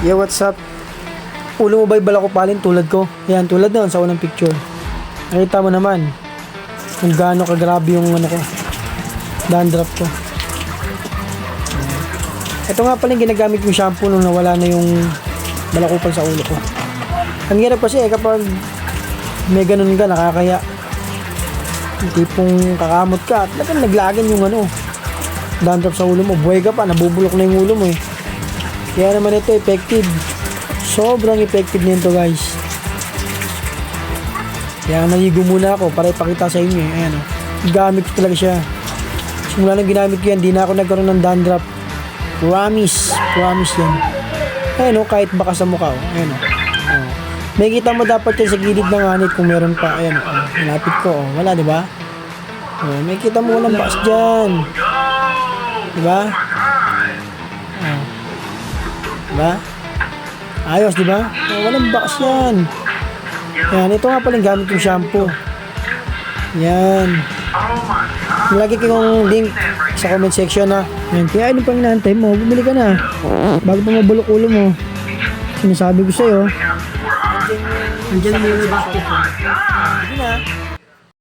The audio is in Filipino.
Yo, what's up? Ulo mo ba'y balakupalin tulad ko? Yan, tulad noon sa unang picture. Nakita mo naman kung gaano kagrabe yung ano ko. Dandruff ko. Ito nga pala yung ginagamit yung shampoo nung nawala na yung balakupal sa ulo ko. Ang hirap kasi eh kapag may ganun ka, nakakaya. Yung tipong kakamot ka at talagang naglagan yung ano, dandruff sa ulo mo. Buhay ka pa, nabubulok na yung ulo mo eh. Kaya naman ito effective. Sobrang effective nito guys. Kaya naligo muna ako para ipakita sa inyo eh. Ayan o. Gamit ko talaga siya. Simula nang ginamit ko yan, di na ako nagkaroon ng dandruff. Promise. Promise yan. Ayan o, kahit baka sa mukha o. Ayan o. Oh. May kita mo dapat yan sa gilid ng anit kung meron pa. Ayan o. Oh. Malapit ko o. Wala, di ba? Oh, may kita mo walang bakas dyan. Di ba? Diba? Ayos, di ba? Oh, walang box yan. Yan, ito nga pala yung gamit yung shampoo. Yan. Lagi ko yung link sa comment section na. Yan, kaya ano pang inaantay mo? Bumili ka na. Bago pa mabulok ulo mo. Sinasabi ko sa'yo. Nandiyan mo yung basket. Sige na.